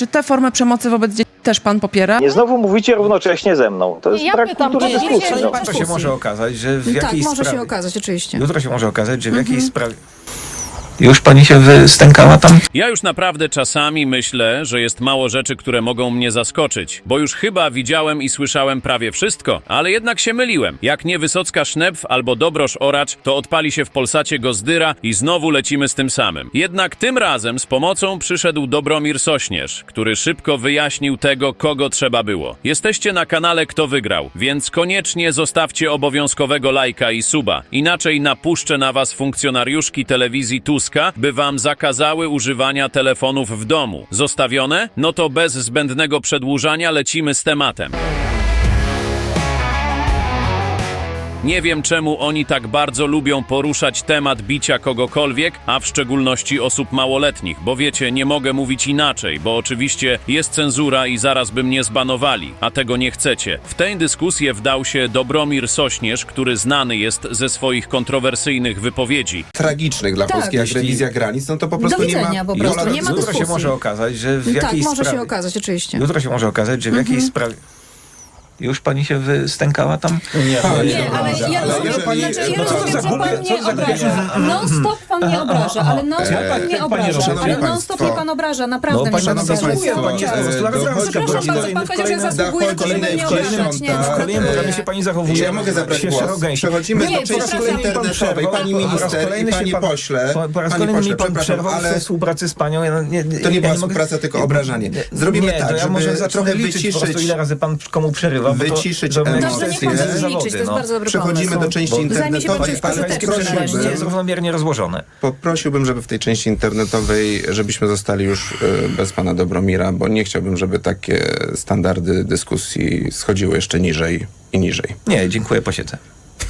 Czy tę formę przemocy wobec dzieci też pan popiera? Nie znowu mówicie równocześnie ze mną. To jest Ja brak pytam, kultury dyskusji. dzisiaj- No. Jutro się może okazać, że w Tak, jakiejś może sprawie... się okazać, oczywiście. Jutro się może okazać, że w jakiejś sprawie... Już pani się wystękała tam? Ja już naprawdę czasami myślę, że jest mało rzeczy, które mogą mnie zaskoczyć, bo już chyba widziałem i słyszałem prawie wszystko, ale jednak się myliłem. Jak nie Wysocka Sznepf albo Dobrosz Oracz, to odpali się w Polsacie Gozdyra i znowu lecimy z tym samym. Jednak tym razem z pomocą przyszedł Dobromir Sośnierz, który szybko wyjaśnił tego, kogo trzeba było. Jesteście na kanale Kto Wygrał, więc koniecznie zostawcie obowiązkowego lajka i suba, inaczej napuszczę na was funkcjonariuszki telewizji By wam zakazały używania telefonów w domu. Zostawione? No to bez zbędnego przedłużania lecimy z tematem. Nie wiem czemu oni tak bardzo lubią poruszać temat bicia kogokolwiek, a w szczególności osób małoletnich, bo wiecie, nie mogę mówić inaczej, bo oczywiście jest cenzura i zaraz by mnie zbanowali, a tego nie chcecie. W tę dyskusję wdał się Dobromir Sośnierz, który znany jest ze swoich kontrowersyjnych wypowiedzi. tragicznych dla Tak. Polski, jak Jeśli- rewizja granic, no to po prostu Do nie ma... widzenia po prostu, Ola- nie ma Jutro się może okazać, że w Tak, jakiejś może sprawie... się okazać, oczywiście. Jutro się może okazać, że w jakiejś sprawie... Już pani się wystękała tam? Nie, Nie, ale ja ale rozumiem, jeżeli- znaczy, ja no co rozumiem, głupie- pan co mnie obraża. Non stop pan mnie obraża, ale non stop pan mnie obraża. Szanowni Ale non stop państwo. mnie pan obraża, naprawdę No, mnie pani pan obraża. Pani e, Przepraszam bardzo, pan powiedział, że ja zasługuję, żeby mnie nie obrażać? W kolejnym programie się pani zachowuje. Ja mogę zabrać głos. Przechodzimy do części internetowej. Pani minister i kolejny się pani pan- pośle. Po, raz Pani kolejny mi pośle, pan przerwał ale ale... współpracy z panią. Ja, nie, nie, To nie była współpraca, tylko obrażanie. Zrobimy nie, tak, żeby trochę wyciszyć- ile razy pan komu przerywa. To- wyciszyć żeby- emocje. Dobrze, niech pan zawody, to jest no. bardzo dobry Przechodzimy pomysł. do części internetowej. Prosiłbym, jest równomiernie rozłożone. poprosiłbym, żeby w tej części internetowej, żebyśmy zostali już e, bez pana Dobromira, bo nie chciałbym, żeby takie standardy dyskusji schodziły jeszcze niżej i niżej. Nie, dziękuję, posiedzę.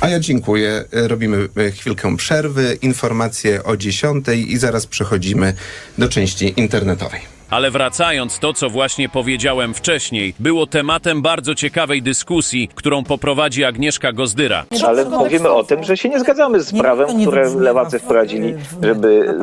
A ja dziękuję. E, Robimy e, chwilkę przerwy, informacje o 10 i zaraz przechodzimy do części internetowej. Ale wracając, to co właśnie powiedziałem wcześniej, było tematem bardzo ciekawej dyskusji, którą poprowadzi Agnieszka Gozdyra. Ale mówimy o tym, że się nie zgadzamy z prawem, które wybrzmiewa lewacy wprowadzili, żeby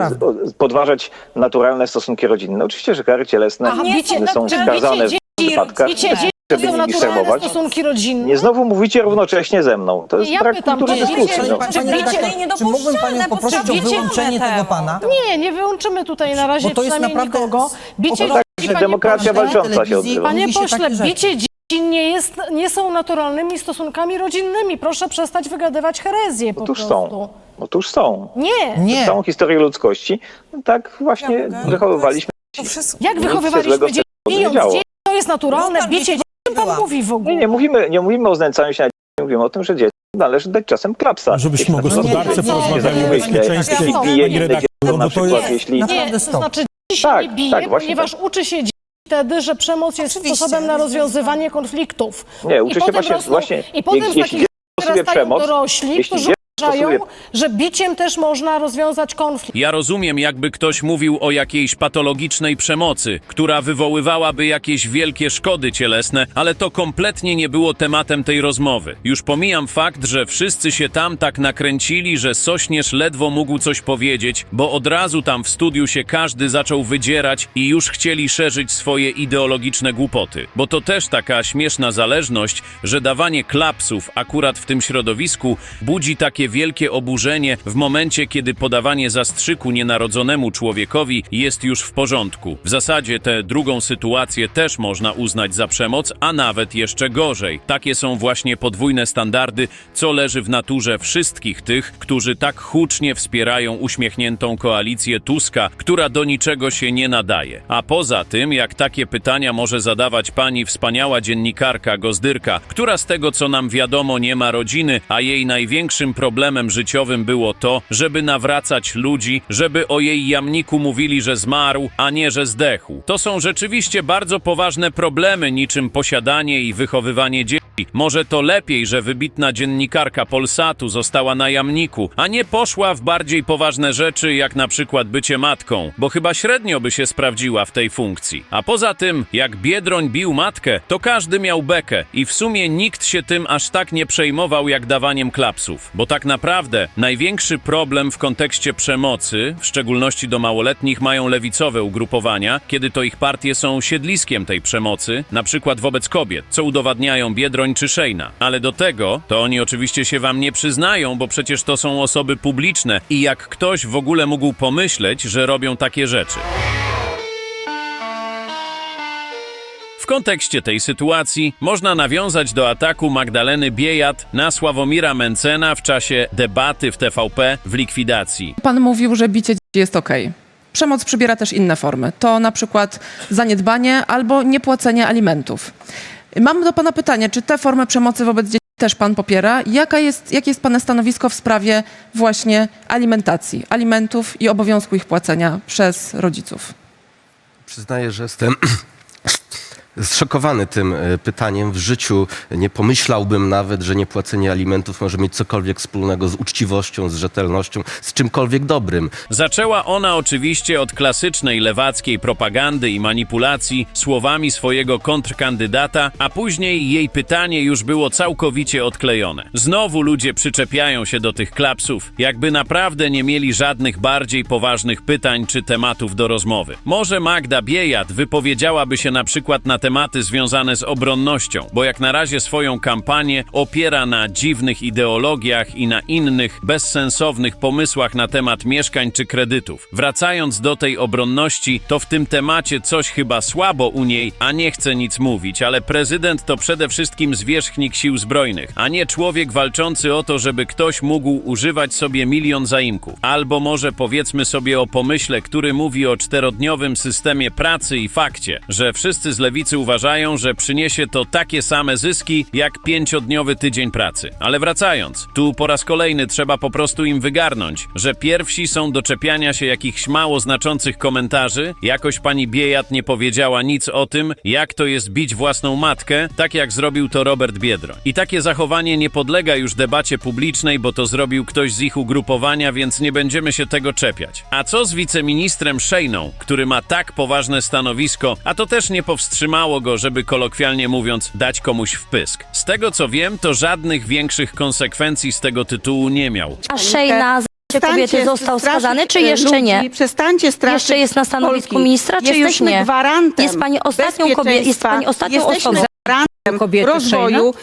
z- podważać naturalne stosunki rodzinne. Oczywiście, że kary cielesne Aha, bicie- są bicie wskazane w dzieci- przypadkach, Bicie dzieci żeby nimi szermować. stosunki rodzinne. Nie znowu mówicie równocześnie ze mną. To jest Ja brak pytam, kultury czy dyskusji. bicie- No. Pani, Czy pani bicie redaktor, czy mógłbym panią poprosić o wyłączenie tego pana? Nie, nie wyłączymy tutaj na razie Bo to jest przynajmniej naprawdę nikogo. Bicie o- dzieci, panie demokracja pośle, walcząca. Panie Mówi się pośle, takie rzeczy. bicie dzieci nie, jest, nie są naturalnymi stosunkami rodzinnymi. Proszę przestać wygadywać herezję po Otóż prostu. są. Otóż są. Nie. Nie. Całą historię ludzkości tak właśnie wychowywaliśmy. To wszystko. Jak Nic się złego wychowywaliśmy dzieci? nie Bijąc działo. dzieci, to jest naturalne. Bicie dzieci, czym pan była. mówi w ogóle? Nie, nie mówimy, nie mówimy o znęcaniu się na dzieci, mówimy o tym, że dziecku należy dać czasem klapsa. Żebyśmy o na gospodarce nie, nie, porozmawiali, o nie, bezpieczeństwie. nie, Jeśli nie, bije nie, inne dziecko, na bo to przykład, jest- jeśli... na- Nie, to stop. znaczy Tak, nie bije, tak, właśnie ponieważ tak. uczy się dziś wtedy, że przemoc jest Oczywiście, sposobem na rozwiązywanie konfliktów. Nie, I uczy się potem właśnie, rosną- właśnie I potem z jeśli takich dziecko wyrastają przemoc, dorośli, jeśli którzy uważają, że biciem też można rozwiązać konflikt. Ja rozumiem, jakby ktoś mówił o jakiejś patologicznej przemocy, która wywoływałaby jakieś wielkie szkody cielesne, ale to kompletnie nie było tematem tej rozmowy. Już pomijam fakt, że wszyscy się tam tak nakręcili, że Sośnierz ledwo mógł coś powiedzieć, bo od razu tam w studiu się każdy zaczął wydzierać i już chcieli szerzyć swoje ideologiczne głupoty. Bo to też taka śmieszna zależność, że dawanie klapsów akurat w tym środowisku budzi takie wielkie oburzenie w momencie, kiedy podawanie zastrzyku nienarodzonemu człowiekowi jest już w porządku. W zasadzie tę drugą sytuację też można uznać za przemoc, a nawet jeszcze gorzej. Takie są właśnie podwójne standardy, co leży w naturze wszystkich tych, którzy tak hucznie wspierają uśmiechniętą koalicję Tuska, która do niczego się nie nadaje. A poza tym, jak takie pytania może zadawać pani wspaniała dziennikarka Gozdyrka, która z tego co nam wiadomo nie ma rodziny, a jej największym problemem życiowym było to, żeby nawracać ludzi, żeby o jej jamniku mówili, że zmarł, a nie, że zdechł. To są rzeczywiście bardzo poważne problemy, niczym posiadanie i wychowywanie dzieci. Może to lepiej, że wybitna dziennikarka Polsatu została na jamniku, a nie poszła w bardziej poważne rzeczy, jak na przykład bycie matką, bo chyba średnio by się sprawdziła w tej funkcji. A poza tym, jak Biedroń bił matkę, to każdy miał bekę i w sumie nikt się tym aż tak nie przejmował jak dawaniem klapsów. Bo tak naprawdę największy problem w kontekście przemocy, w szczególności do małoletnich, mają lewicowe ugrupowania, kiedy to ich partie są siedliskiem tej przemocy, na przykład wobec kobiet, co udowadniają Biedroń czy Szejna. Ale do tego, to oni oczywiście się wam nie przyznają, bo przecież to są osoby publiczne i jak ktoś w ogóle mógł pomyśleć, że robią takie rzeczy. W kontekście tej sytuacji można nawiązać do ataku Magdaleny Biejat na Sławomira Mencena w czasie debaty w TVP w likwidacji. Pan mówił, że bicie jest okej. Przemoc przybiera też inne formy. To na przykład zaniedbanie albo niepłacenie alimentów. Mam do pana pytanie, czy te formy przemocy wobec dzieci też pan popiera? Jaka jest, jakie jest pana stanowisko w sprawie właśnie alimentacji, alimentów i obowiązku ich płacenia przez rodziców? Przyznaję, że jestem zszokowany tym e, pytaniem. W życiu nie pomyślałbym nawet, że niepłacenie alimentów może mieć cokolwiek wspólnego z uczciwością, z rzetelnością, z czymkolwiek dobrym. Zaczęła ona oczywiście od klasycznej lewackiej propagandy i manipulacji słowami swojego kontrkandydata, a później jej pytanie już było całkowicie odklejone. Znowu ludzie przyczepiają się do tych klapsów, jakby naprawdę nie mieli żadnych bardziej poważnych pytań czy tematów do rozmowy. Może Magda Biejat wypowiedziałaby się na przykład na tematy związane z obronnością, bo jak na razie swoją kampanię opiera na dziwnych ideologiach i na innych, bezsensownych pomysłach na temat mieszkań czy kredytów. Wracając do tej obronności, to w tym temacie coś chyba słabo u niej, a nie chcę nic mówić, ale prezydent to przede wszystkim zwierzchnik sił zbrojnych, a nie człowiek walczący o to, żeby ktoś mógł używać sobie milion zaimków. Albo może powiedzmy sobie o pomyśle, który mówi o czterodniowym systemie pracy i fakcie, że wszyscy z lewicy uważają, że przyniesie to takie same zyski jak pięciodniowy tydzień pracy. Ale wracając, tu po raz kolejny trzeba po prostu im wygarnąć, że pierwsi są do czepiania się jakichś mało znaczących komentarzy. Jakoś pani Biejat nie powiedziała nic o tym, jak to jest bić własną matkę, tak jak zrobił to Robert Biedroń. I takie zachowanie nie podlega już debacie publicznej, bo to zrobił ktoś z ich ugrupowania, więc nie będziemy się tego czepiać. A co z wiceministrem Szejną, który ma tak poważne stanowisko, a to też nie powstrzymało go, żeby kolokwialnie mówiąc dać komuś w pysk. Z tego co wiem, to żadnych większych konsekwencji z tego tytułu nie miał. A Szejna z kobiety został skazany, czy jeszcze nie? Przestańcie straszyć Jeszcze jest na stanowisku Polki. ministra, czy już Jesteśmy nie? gwarantem Jest pani ostatnią kobietą, jest bezpieczeństwa. pani ostatnią Jesteśmy osobą. gwarantem Kobiety rozwoju.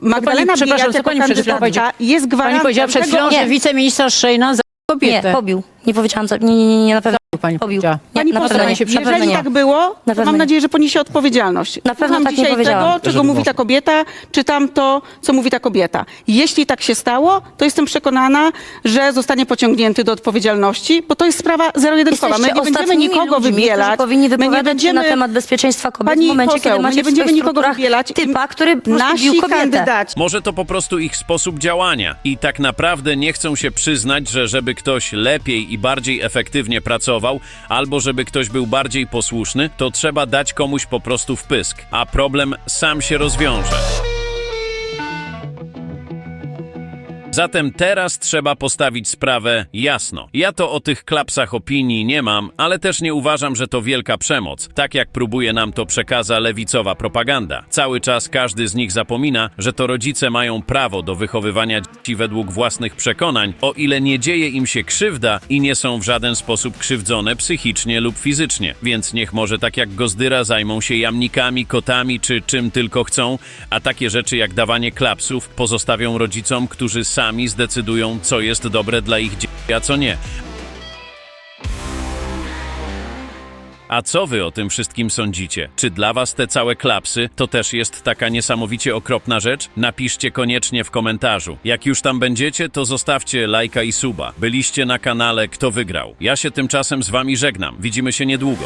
Magdalena przepraszam, Biejat co jako pani przed chwilą kandydatka jest Pani gwarantem powiedziała przed tego, chwilą, Nie. że wiceminister Szejna za Nie, kobietę. pobił. Nie powiedziałam, za- nie, nie, nie, nie na pewno. Pani Pobił. powiedziała. Nie, Pani na poseł, nie. się Na pewno jeżeli nie. tak było, to pewno mam nie. nadzieję, że poniesie odpowiedzialność. Na pewno Słucham tak nie dzisiaj powiedziałam. tego, czego mówi ta kobieta, czytam to, co mówi ta kobieta. Jeśli tak się stało, to jestem przekonana, że zostanie pociągnięty do odpowiedzialności, bo to jest sprawa zero-jedynkowa. My Jesteście nie będziemy ostatnimi nikogo ludźmi, wybierać. którzy powinni My nie się będziemy... na temat bezpieczeństwa kobiet Pani w momencie, poseł, kiedy my macie nie w będziemy swoich nikogo strukturach wybierać. typa, który po prostu Nasi kobietę. kandydaci Może to po prostu ich sposób działania i tak naprawdę nie chcą się przyznać, że żeby ktoś lepiej i bardziej efektywnie pracował, albo żeby ktoś był bardziej posłuszny, to trzeba dać komuś po prostu wpysk, a problem sam się rozwiąże. Zatem teraz trzeba postawić sprawę jasno. Ja to o tych klapsach opinii nie mam, ale też nie uważam, że to wielka przemoc, tak jak próbuje nam to przekaza lewicowa propaganda. Cały czas każdy z nich zapomina, że to rodzice mają prawo do wychowywania dzieci według własnych przekonań, o ile nie dzieje im się krzywda i nie są w żaden sposób krzywdzone psychicznie lub fizycznie. Więc niech może tak jak Gozdyra zajmą się jamnikami, kotami czy czym tylko chcą, a takie rzeczy jak dawanie klapsów pozostawią rodzicom, którzy sami zdecydują, co jest dobre dla ich dzieci, a co nie. A co wy o tym wszystkim sądzicie? Czy dla was te całe klapsy to też jest taka niesamowicie okropna rzecz? Napiszcie koniecznie w komentarzu. Jak już tam będziecie, to zostawcie lajka i suba. Byliście na kanale Kto Wygrał. Ja się tymczasem z wami żegnam. Widzimy się niedługo.